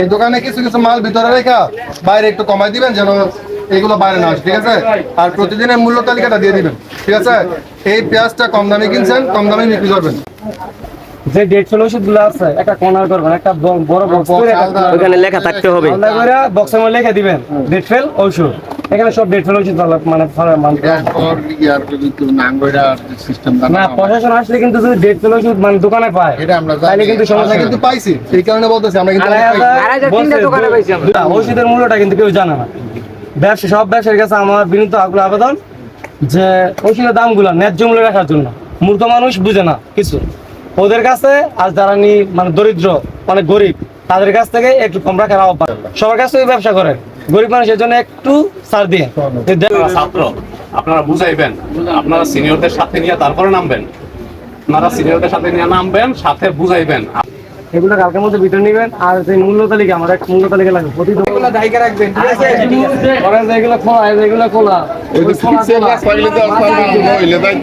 এই দোকানে কিছু কিছু মাল ভিতরে রেখা বাইরে একটু কমাই দিবেন যেন এগুলো বাইরে না আসে ঠিক আছে? আর প্রতিদিনের মূল্য তালিকাটা দিয়ে দিবেন ঠিক আছে? এই পেঁয়াজটা কম দামে কিনছেন কম দামে বিক্রি করবেন। যে ডেট ছিল ওষুধগুলো আছে একটা কর্নার করবেন একটা বড় বক্স করে ওখানে লেখা থাকতে হবে। বক্সের মধ্যে লিখে দিবেন ডেট ফেল ঔষধ এখানে সব ডেট ফেল মানে নাঙ্গইরা সিস্টেম না প্রশাসন আসলে কিন্তু যদি ডেট ফেল মানে দোকানে পায় এটা আমরা তাহলে কিন্তু সমস্যা কিন্তু কিন্তু পাইছি এই কারণে বলতেছি আমরা কিন্তু ওষুধের মূল্যটা কিন্তু কেউ জানে না। ব্যবসা সব ব্যবসার কাছে আমার বিনীত আগ্রহ আবেদন যে ওষুধের দামগুলো ন্যায্য মূল্য রাখার জন্য। মূর্খ মানুষ বুঝে না কিছু। ওদের কাছে আর যারা নি মানে দরিদ্র মানে গরিব তাদের কাছ থেকে একটু কম রাখার আহ্বান। সবার কাছ থেকে ব্যবসা করেন। গরিব মানুষের জন্য একটু ছাড় দিয়ে। ছাত্র আপনারা বুঝাইবেন আপনারা সিনিয়রদের সাথে নিয়ে তারপরে নামবেন। আপনারা সিনিয়রদের সাথে নিয়ে নামবেন সাথে বুঝাইবেন। এগুলো কালকের মধ্যে ভিতরে নেবেন আর যে মূল্য তালিকা আমার এক মূল্য তালিকা লাগবে। প্রতি এগুলো রাখবেন এগুলো খোলা এগুলো খোলা, খোলা।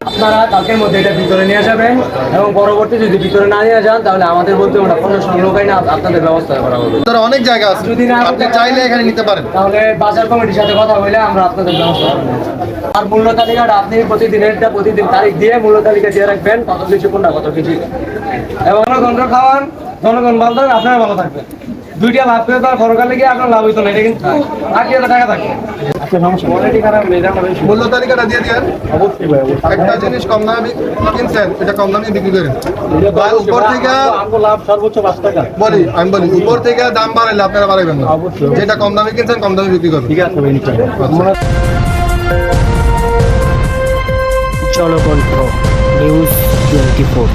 আপনারা কালকের মধ্যে এটা ভিতরে নিয়ে যাবেন এবং পরবর্তী যদি ভিতরে না নিয়ে যান তাহলে আমাদের বলতে ওটা কোনো সংগ্রহকারী না আপনাদের ব্যবস্থা করা হবে। ভিতরে অনেক জায়গা আছে। যদি না- আপনি চাইলে এখানে নিতে পারেন। তাহলে বাজার কমিটির সাথে কথা বলে আমরা আপনাদের ব্যবস্থা করব আর মূল্য তালিকাটা আপনি প্রতিদিনেরটা প্রতিদিন তারিখ দিয়ে মূল্য তালিকা দিয়ে রাখবেন কত কিছু কোনটা কত কিছু। এবং খাওয়ান জনগণ ভালো থাকবে আপনারা ভালো থাকবেন। দুইটা লাভ করে তার ফরকালে গিয়ে আপনার লাভ হইতো না এটা কিন্তু টাকা থাকে আচ্ছা মূল্য তালিকাটা দিয়ে দিয়েন। অবশ্যই ভাই একটা জিনিস কম দামে কিনছেন এটা কম দামে বিক্রি করেন। উপর থেকে লাভ সর্বোচ্চ পাঁচ টাকা। বলি আমি বলি উপর থেকে দাম বাড়াইলে আপনারা বাড়াইবেন না। অবশ্যই। যেটা কম দামে কিনছেন কম দামে বিক্রি করবেন। ঠিক আছে ভাই ইনশাআল্লাহ জনকণ্ঠ নিউজ টোয়েন্টি ফোর।